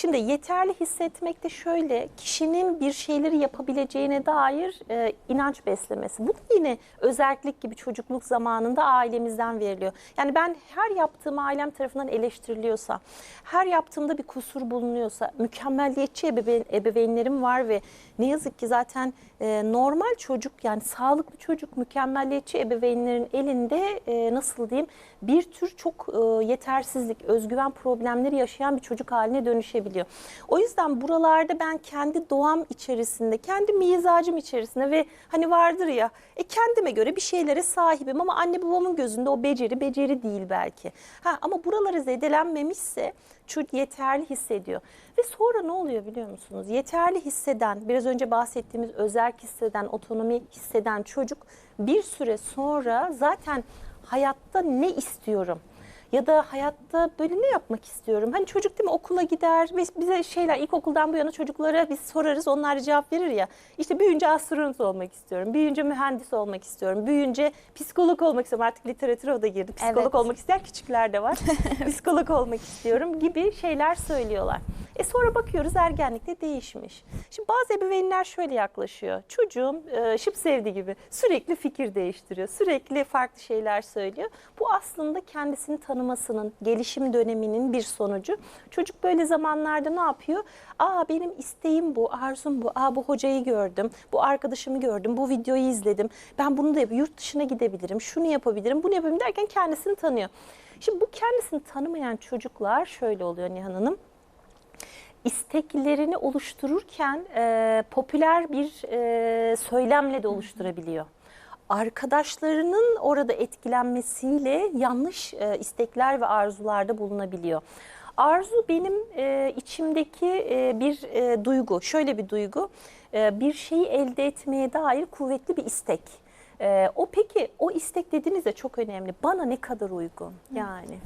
Şimdi yeterli hissetmek de şöyle kişinin bir şeyleri yapabileceğine dair e, inanç beslemesi. Bu da yine özellik gibi çocukluk zamanında ailemizden veriliyor. Yani ben her yaptığım ailem tarafından eleştiriliyorsa, her yaptığımda bir kusur bulunuyorsa, mükemmelliyetçi ebeveyn, ebeveynlerim var ve ne yazık ki zaten e, normal çocuk yani sağlıklı çocuk mükemmelliyetçi ebeveynlerin elinde e, nasıl diyeyim bir tür çok e, yetersizlik, özgüven problemleri yaşayan bir çocuk haline dönüşebiliyor. O yüzden buralarda ben kendi doğam içerisinde, kendi mizacım içerisinde ve hani vardır ya e, kendime göre bir şeylere sahibim ama anne babamın gözünde o beceri beceri değil belki. Ha, ama buraları zedelenmemişse çocuk yeterli hissediyor. Ve sonra ne oluyor biliyor musunuz? Yeterli hisseden, biraz önce bahsettiğimiz özel hisseden, otonomi hisseden çocuk bir süre sonra zaten hayatta ne istiyorum? Ya da hayatta böyle ne yapmak istiyorum? Hani çocuk değil mi okula gider ve bize şeyler ilkokuldan bu yana çocuklara biz sorarız onlar cevap verir ya. İşte büyüyünce astronot olmak istiyorum, büyüyünce mühendis olmak istiyorum, büyüyünce psikolog olmak istiyorum. Artık literatüre o da girdi. Psikolog Evet. olmak isteyen küçükler de var. psikolog olmak istiyorum gibi şeyler söylüyorlar. E sonra bakıyoruz ergenlikte değişmiş. Şimdi bazı ebeveynler şöyle yaklaşıyor. Çocuğum e, şıp sevdi gibi sürekli fikir değiştiriyor. Sürekli farklı şeyler söylüyor. Bu aslında kendisini tanımasının, gelişim döneminin bir sonucu. Çocuk böyle zamanlarda ne yapıyor? Aa benim isteğim bu, arzum bu. Aa bu hocayı gördüm, bu arkadaşımı gördüm, bu videoyu izledim. Ben bunu da yurt dışına gidebilirim, şunu yapabilirim, bunu yapabilirim derken kendisini tanıyor. Şimdi bu kendisini tanımayan çocuklar şöyle oluyor Nihan Hanım isteklerini oluştururken e, popüler bir e, söylemle de oluşturabiliyor. Arkadaşlarının orada etkilenmesiyle yanlış e, istekler ve arzularda bulunabiliyor. Arzu benim e, içimdeki e, bir e, duygu, şöyle bir duygu, e, bir şeyi elde etmeye dair kuvvetli bir istek. E, o peki o istek dediğiniz de çok önemli. Bana ne kadar uygun yani.